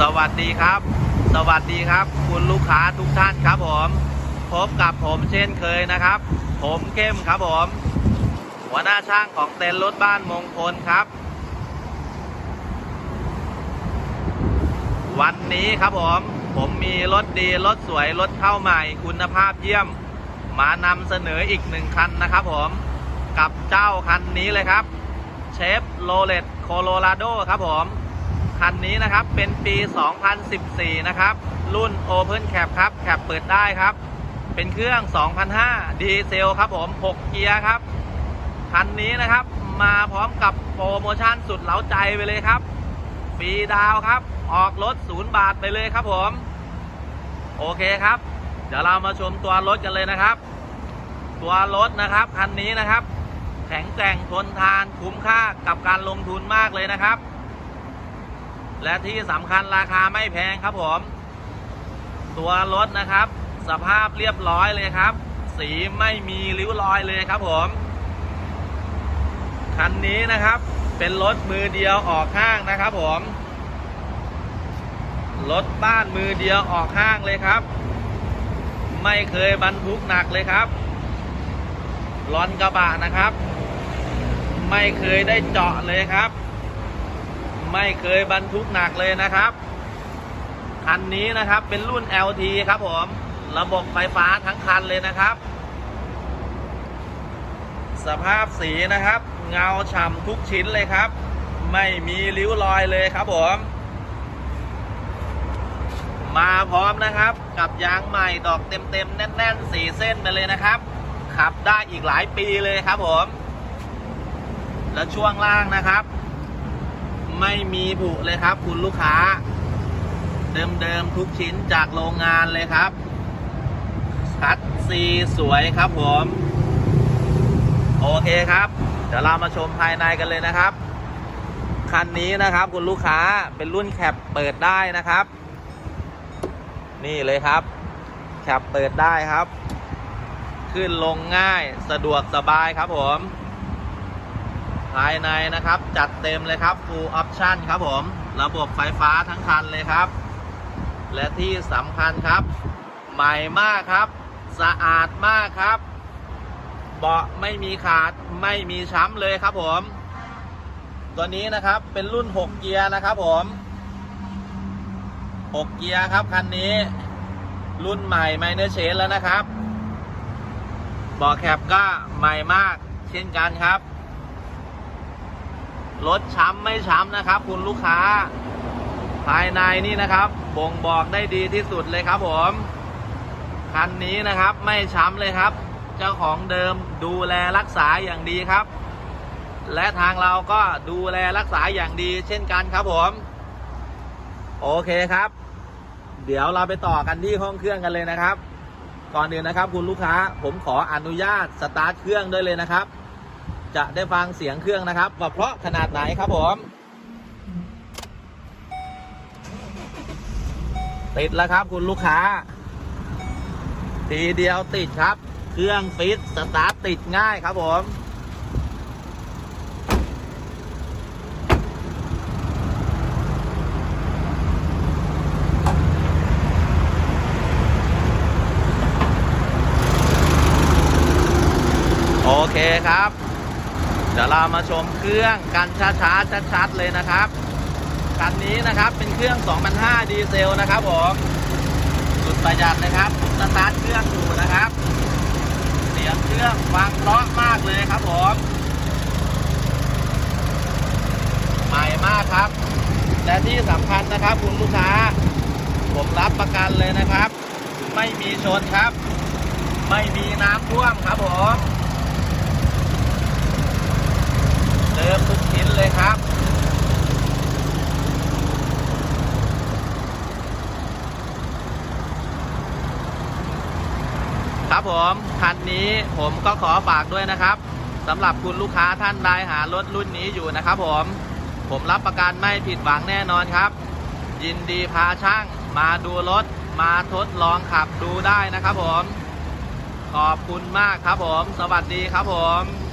สวัสดีครับ สวัสดีครับ คุณลูกค้าทุกท่านครับผม พบกับผมเช่นเคยนะครับ ผมเข้มครับผม หัวหน้าช่างของเต็นท์รถบ้านมงคลครับ วันนี้ครับผม ผมมีรถดีรถสวยรถเข้าใหม่คุณภาพเยี่ยม มานำเสนออีกหนึ่งคันนะครับผม กับเจ้าคันนี้เลยครับเชฟโรเลตโคโลราโดครับผม คันนี้นะครับเป็นปี 2014 นะครับ รุ่น Open Cap ครับ แคปเปิดได้ครับ เป็นเครื่อง 2005 ดีเซลครับผม 6 เกียร์ครับ คันนี้นะครับมาพร้อมกับโปรโมชั่นสุดเล้าใจไปเลยครับฟรีดาวครับ ออกรถศูนย์บาทไปเลยครับผม โอเคครับ เดี๋ยวเรามาชมตัวรถกันเลยนะครับ ตัวรถนะครับคันนี้นะครับ แข็งแกร่งทนทานคุ้มค่ากับการลงทุนมากเลยนะครับ และที่สำคัญราคาไม่แพงครับผม ตัวรถนะครับ สภาพเรียบร้อยเลยครับ สีไม่มีริ้วรอยเลยครับผม คันนี้นะครับ เป็นรถมือเดียวออกห้างนะครับผม รถบ้านมือเดียวออกห้างเลยครับ ไม่เคยบรรทุกหนักเลยครับร้อนกระบะนะครับ ไม่เคยได้เจาะเลยครับ ไม่เคยบรรทุกหนักเลยนะครับ คันนี้นะครับเป็นรุ่น LT ครับผม ระบบไฟฟ้าทั้งคันเลยนะครับ สภาพสีนะครับ เงาฉ่ำทุกชิ้นเลยครับ ไม่มีริ้วรอยเลยครับผม มาพร้อมนะครับ กับยางใหม่ดอกเต็มๆ แน่นๆสีเส้นไปเลยนะครับ ขับได้อีกหลายปีเลยครับผม และช่วงล่างนะครับ ไม่มีผุเลยครับ คุณลูกค้า เดิมๆทุกชิ้นจากโรงงานเลยครับ คัดซีสวยครับผม โอเคครับ เดี๋ยวเรามาชมภายในกันเลยนะครับ คันนี้นะครับคุณลูกค้าเป็นรุ่นแคปเปิดได้นะครับ นี่เลยครับ แคปเปิดได้ครับ ขึ้นลงง่ายสะดวกสบายครับผม ภายในนะครับ จัดเต็มเลยครับ full option ครับผม ระบบไฟฟ้าทั้งคันเลยครับ และที่สำคัญครับ ใหม่มากครับ สะอาดมากครับ เบาะไม่มีขาดไม่มีช้ำเลยครับผม ตัวนี้นะครับเป็นรุ่น 6 เกียร์นะครับผม 6 เกียร์ครับคันนี้ รุ่นใหม่ไมเนอร์เชนแล้วนะครับเบาะแคปก็ใหม่มากเช่นกันครับ รถช้ำไม่ช้ำนะครับ คุณลูกค้า ภายในนี่นะครับ บ่งบอกได้ดีที่สุดเลยครับผมคันนี้นะครับไม่ช้ำเลยครับ เจ้าของเดิมดูแลรักษาอย่างดีครับ และทางเราก็ดูแลรักษาอย่างดีเช่นกันครับผม โอเคครับ เดี๋ยวเราไปต่อกันที่ห้องเครื่องกันเลยนะครับ ก่อนอื่นนะครับ คุณลูกค้าผมขออนุญาตสตาร์ทเครื่องด้วยเลยนะครับ จะได้ฟังเสียงเครื่องนะครับว่าเพราะขนาดไหนครับผมติดแล้วครับคุณลูกค้า ทีเดียวติดครับ เครื่องฟิตสตาร์ทติดง่ายครับผมโอเคครับ เดี๋ยวเรามาชมเครื่องกันช้าๆชัดๆเลยนะครับคันนี้นะครับเป็นเครื่อง 2005 ดีเซลนะครับผมสุดประหยัดนะครับสตาร์ทเครื่องอยู่นะครับ เสียงเครื่องฟังเพราะมากเลยครับผมใหม่มากครับ และที่สำคัญนะครับคุณลูกค้า ผมรับประกันเลยนะครับ ไม่มีชนครับ ไม่มีน้ำท่วมครับผม เดิมทุกชิ้นเลยครับครับผมคันนี้ผมก็ขอฝากด้วยนะครับสำหรับคุณลูกค้าท่านใดหารถรุ่นนี้อยู่นะครับผมผมรับประกันไม่ผิดหวังแน่นอนครับ ยินดีพาช่างมาดูรถ มาทดลองขับดูได้นะครับผม ขอบคุณมากครับผม สวัสดีครับผม